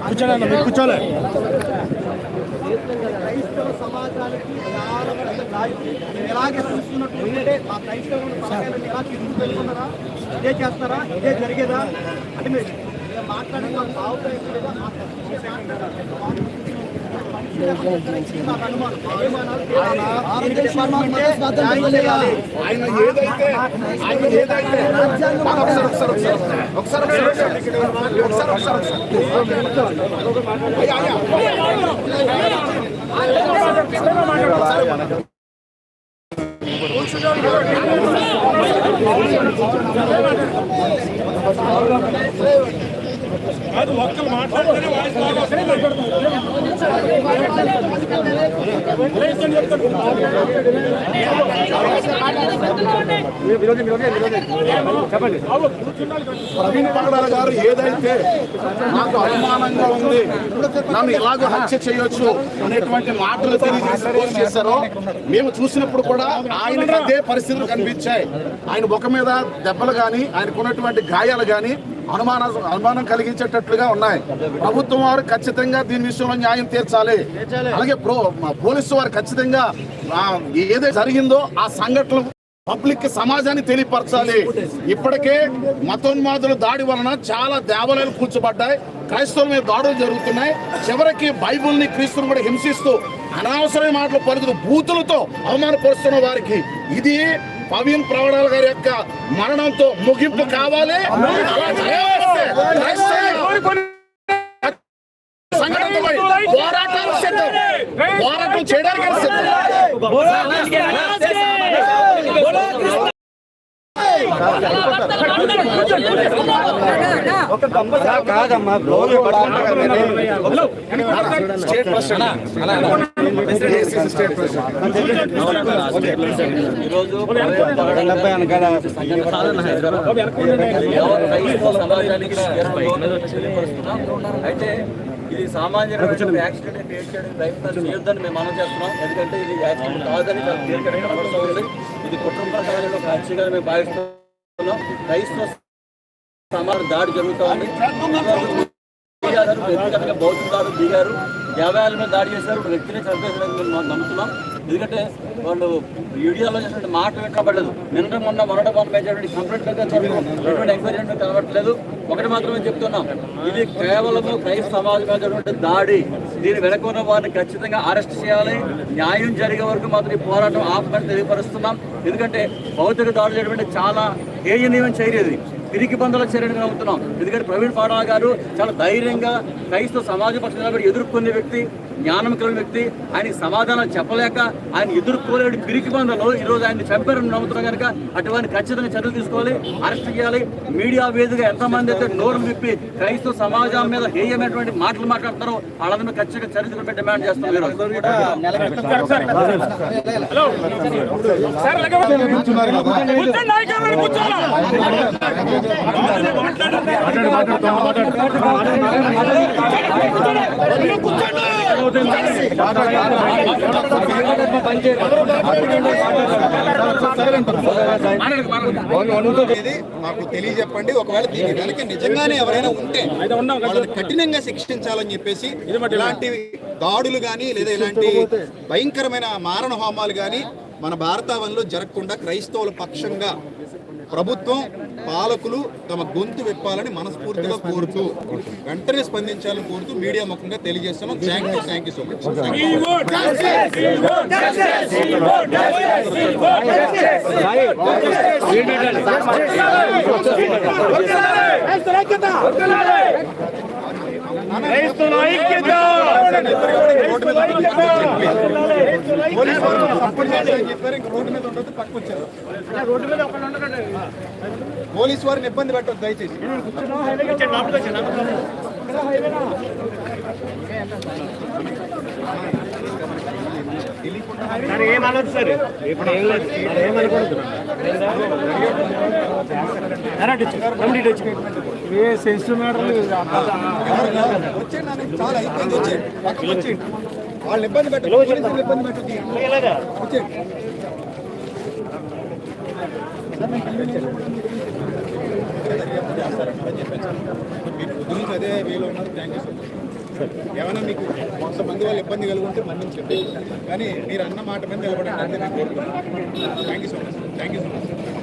కూర్చోలే మీరు కూర్చోలే క్రైస్తవ సమాజానికి ఎలాగే చూస్తున్నట్టు ఆ క్రైస్తవ సమాజాన్ని ఎలా తీసుకెళ్తున్నారా ఇదే చేస్తారా ఇదే జరిగేదా అంటే మీరు మాట్లాడే మా ఆయన ఏదైతే ఆయన ఏదైతే ఒకసారి ఒక్కరు మాట్లాడితేనే వాయిస్ బాగా వస్తుంది. రేషన్ చెప్తాను. ప్రవీణ్ పగడాల గారు ఏదైతే నాకు అనుమానంగా ఉంది నన్ను ఎలాగో హత్య చేయొచ్చు అనేటువంటి మాటలు తెలియజేసి చేశారో మేము చూసినప్పుడు కూడా ఆయనకి అదే పరిస్థితులు కనిపించాయి ఆయన ముఖం మీద దెబ్బలు కానీ ఆయనకున్నటువంటి గాయాలు కానీ అనుమాన అనుమానం కలిగించేటట్లుగా ఉన్నాయి. ప్రభుత్వం వారు ఖచ్చితంగా దీని విషయంలో న్యాయం తీర్చాలి. అలాగే ప్రో- పోలీసు వారు ఖచ్చితంగా ఏదైతే జరిగిందో ఆ సంఘటనలు పబ్లిక్ సమాజాన్ని తెలియపరచాలి. ఇప్పటికే మతోన్మాదుల దాడి వలన చాలా దేవాలయాలు కూర్చోబడ్డాయి క్రైస్తవుల మీద దాడులు జరుగుతున్నాయి. చివరికి బైబుల్ని క్రీస్తుని కూడా హింసిస్తూ అనవసరమైన మాటలు పలుకుతూ బూతులతో అవమానపరుస్తున్న వారికి ఇది పవీన్ ప్రవడాల గారి యొక్క మరణంతో ముగింపు కావాలి. సంఘటనపై పోరాటాలు సిద్ధం పోరాటం చేయడానికి సిద్ధం కాదమ్మా స్టేట్ డెబ్బై సమాజానికి అయితే ఇది సామాన్యమైన యాక్సిడెంట్ క్రియేట్ చేయడం చేయొద్దని మేము మనం చేస్తున్నాం ఎందుకంటే ఇది యాక్సిడెంట్ కాదని చాలా ఉంది ఇది కుటుంబ సమాజంలో ఖచ్చితంగా మేము భావిస్తున్నాం. క్రైస్తవ సమాజం దాడి జరుగుతూ ఉంది దిగారు వ్యక్తిగతంగా బౌద్ధులు దిగారు. దేవాలయాల మీద దాడి చేశారు. వ్యక్తిని చంపేసారని మేము నమ్ముతున్నాం. ఎందుకంటే వాళ్ళు మీడియాలో చేసినటువంటి మాట వినపడలేదు నిన్న మొన్న మొన్నటి మొన్న పెంచేటువంటి కంప్లైంట్ ఎటువంటి ఎంక్వైరీ కనబడలేదు. ఒకటి మాత్రమే చెప్తున్నాం. ఇది కేవలము క్రైస్తవ సమాజం మీద దాడి. దీని వెనక ఉన్న వారిని ఖచ్చితంగా అరెస్ట్ చేయాలి. న్యాయం జరిగే వరకు మాత్రం ఈ పోరాటం ఆపమని తెలియపరుస్తున్నాం. ఎందుకంటే భౌతిక దాడులు చేయడం చాలా హేయనీయం చేయలేదు పిరికి బంధువుల చర్యను నమ్ముతున్నాం ఎందుకంటే ప్రవీణ్ పాడా గారు చాలా ధైర్యంగా క్రైస్తవ సమాజ పక్షంగా ఎదుర్కొనే వ్యక్తి. జ్ఞానం కలిగిన వ్యక్తి ఆయనకి సమాధానం చెప్పలేక ఆయన ఎదుర్కోలేని పిరికి బంధలు ఈ రోజు ఆయన చంపారని నమ్ముతున్నాం కనుక అటువంటి ఖచ్చితంగా చర్యలు తీసుకోవాలి అరెస్ట్ చేయాలి. మీడియా వేదిక ఎంతమంది అయితే నోరు విప్పి క్రైస్తవ సమాజం మీద హేయమైనటువంటి మాటలు మాట్లాడుతున్నారో వాళ్ళందరూ ఖచ్చితంగా చర్య తీసుకుని డిమాండ్ చేస్తున్నాం మాకు తెలియజెప్పండి ఒకవేళ దీని వెనక నిజంగానే ఎవరైనా ఉంటే వాళ్ళని కఠినంగా శిక్షించాలని చెప్పేసి ఇలాంటి దాడులు కానీ లేదా ఇలాంటి భయంకరమైన మారణ హోమాలు కానీ మన భారతావనిలో జరగకుండా క్రైస్తవుల పక్షంగా ప్రభుత్వం పాలకులు తమ గొంతు విప్పాలని మనస్ఫూర్తిగా కోరుతూ వెంటనే స్పందించాలని కోరుతూ మీడియా ముఖంగా తెలియజేస్తున్నాం. Thank you thank you so much police వారు సపోర్ట్ చేస్తారని చెప్పారు. ఇంకా రోడ్డు మీద ఉండొద్దు పక్కకు వచ్చారు. పోలీసు వారిని ఇబ్బంది పెట్టొద్దు దయచేసి. సార్ ఇప్పుడు ఏం లేదు. ఏమనుకోవద్దు ఏ సెన్సిటివ్ మ్యాటర్ వచ్చేయండి నాన్న, చాలా అయిపోయింది వచ్చేయండి పక్కకు వచ్చేయండి వాళ్ళని ఇబ్బంది పెట్టదు ఇబ్బంది పెట్టదు. మీకు గురించి అదే వేలో ఉన్నారు థ్యాంక్ యూ సో మచ్ ఏమైనా మీకు కొంతమంది వాళ్ళు ఇబ్బంది కలుగుంటే మన్నించండి కానీ మీరు అన్న మాట మీద నిలబడండి అంటే నేను కోరుకుంటున్నాను. Thank you so much thank you so much